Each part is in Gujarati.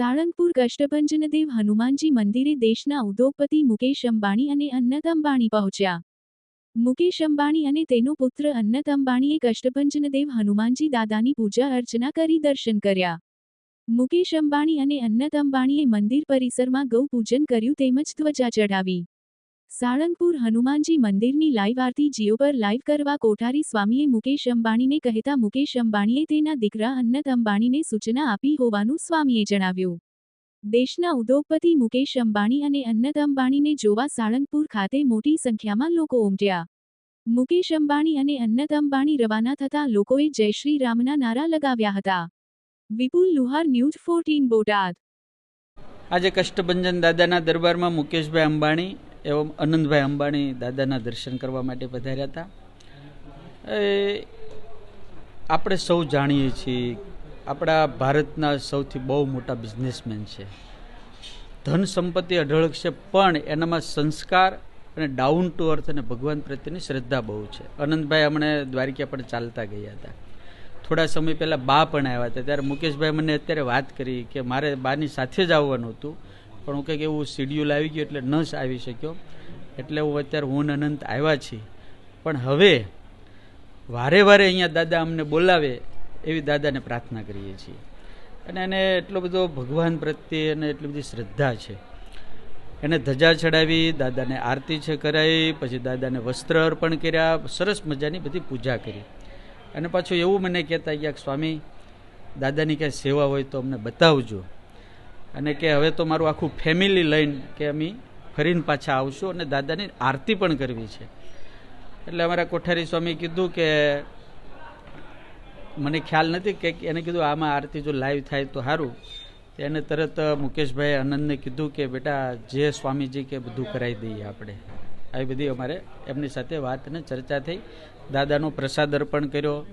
સાળંગપુર કષ્ટભંજનદેવ હનુમાનજી મંદિરે દેશના ઉદ્યોગપતિ મુકેશ અંબાણી અને અન્નત અંબાણી પહોંચ્યા. મુકેશ અંબાણી અને તેનો પુત્ર અન્નત અંબાણીએ કષ્ટભંજનદેવ હનુમાનજી દાદાની પૂજા અર્ચના કરી દર્શન કર્યા. મુકેશ અંબાણી અને અન્નત અંબાણીએ મંદિર પરિસરમાં ગૌ પૂજન કર્યું તેમજ ધ્વજા ચઢાવી. સાળંગપુર હનુમાનજી મંદિરની લાઈવ આરતી જીઓ પર લાઈવ કરવા કોઠારી સ્વામીએ મુકેશ અંબાણીને કહેતા મુકેશ અંબાણીએ તેના દીકરા અન્નત અંબાણીને સૂચના આપી હોવાનું સ્વામીએ જણાવ્યું. દેશના ઉદ્યોગપતિ મુકેશ અંબાણી અને અન્નત અંબાણીને જોવા સાળંગપુર ખાતે મોટી સંખ્યામાં લોકો ઉમટ્યા. મુકેશ અંબાણી અને અન્નત અંબાણી રવાના થતા લોકોએ જય શ્રી રામના નારા લગાવ્યા હતા. Vipul Luhar news fourteen Botad. આજે કષ્ટભંજન દાદાના દરબારમાં મુકેશભાઈ અંબાણી એવં આનંદભાઈ અંબાણી દાદાના દર્શન કરવા માટે પધાર્યા હતા. એ, આપણે સૌ જાણીએ છીએ, આપણા ભારતના સૌથી બહુ મોટા બિઝનેસમેન છે. ધન સંપત્તિ અઢળક છે, પણ એનામાં સંસ્કાર અને ડાઉન ટુ અર્થ અને ભગવાન પ્રત્યેની શ્રદ્ધા બહુ છે. અનંતભાઈ હમણાં દ્વારિકા પણ ચાલતા ગયા હતા. થોડા સમય પહેલાં બા પણ આવ્યા હતા. ત્યારે મુકેશભાઈ મને અત્યારે વાત કરી કે મારે બાની સાથે જ આવવાનું હતું. પણ હું કંઈક એવું શિડ્યુલ આવી ગયું એટલે ન જ આવી શક્યો. એટલે હું અત્યારે હું અનંત આવ્યા છીએ. પણ હવે વારે વારે અહીંયા દાદા અમને બોલાવે એવી દાદાને પ્રાર્થના કરીએ છીએ. અને એને એટલો બધો ભગવાન પ્રત્યે અને એટલી બધી શ્રદ્ધા છે. એને ધજા ચડાવી, દાદાને આરતી છે કરાવી, પછી દાદાને વસ્ત્ર અર્પણ કર્યા, સરસ મજાની બધી પૂજા કરી. અને પાછું એવું મને કહેતા ગયા સ્વામી, દાદાની ક્યાંય સેવા હોય તો અમને બતાવજો. અને કે હવે તો મારું આખું ફેમિલી લઈને કે અમે ફરીને પાછા આવશું અને દાદાની આરતી પણ કરવી છે. એટલે અમારા કોઠારી સ્વામી કીધું કે મને ખ્યાલ નથી કે એને કીધું આમાં આરતી જો લાઈવ થાય તો સારું. એને તરત મુકેશભાઈ આનંદને કીધું કે બેટા જે સ્વામીજી કે બધું કરાવી દઈએ આપણે. આવી બધી અમારે એમની સાથે વાતને ચર્ચા થઈ. દાદાનો પ્રસાદ અર્પણ કર્યો.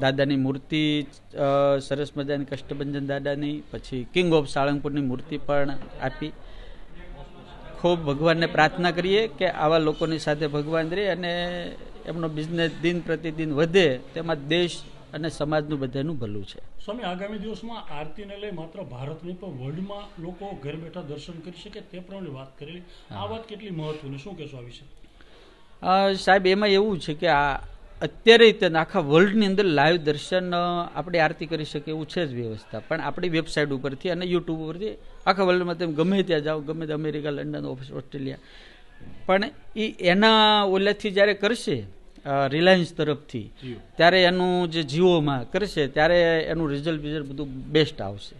દાદાની મૂર્તિ સરસ મજાની કષ્ટભંજન દાદાની પછી કિંગ ઓફ સાળંગપુરની મૂર્તિ પણ આપી. ખૂબ ભગવાનને પ્રાર્થના કરીએ કે આવા લોકોની સાથે ભગવાન રહે અને એમનો બિઝનેસ દિન પ્રતિદિન વધે તેમાં દેશ અને સમાજનું બધાનું ભલું છે. સ્વામી આગામી દિવસમાં આરતીને લઈ માત્ર ભારત નહીં પણ વર્લ્ડમાં લોકો ઘર બેઠા દર્શન કરી શકે તે પ્રમાણે વાત કરેલી. આ વાત કેટલી મહત્વની શું કહેશો આ વિશે? સાહેબ એમાં એવું છે કે આ અત્યારે ત્યાં આખા વર્લ્ડની અંદર લાઈવ દર્શન આપણે આરતી કરી શકીએ એવું છે જ વ્યવસ્થા. પણ આપણી વેબસાઇટ ઉપરથી અને યુટ્યુબ ઉપરથી આખા વર્લ્ડમાં તમે ગમે ત્યાં જાઓ ગમે ત્યાં અમેરિકા લંડન ઓફિસ ઓસ્ટ્રેલિયા પણ એ એના ઓલાથી જ્યારે કરશે રિલાયન્સ તરફથી ત્યારે એનું જે જીઓમાં કરશે ત્યારે એનું રિઝલ્ટ બિઝલ્ટ બધું બેસ્ટ આવશે.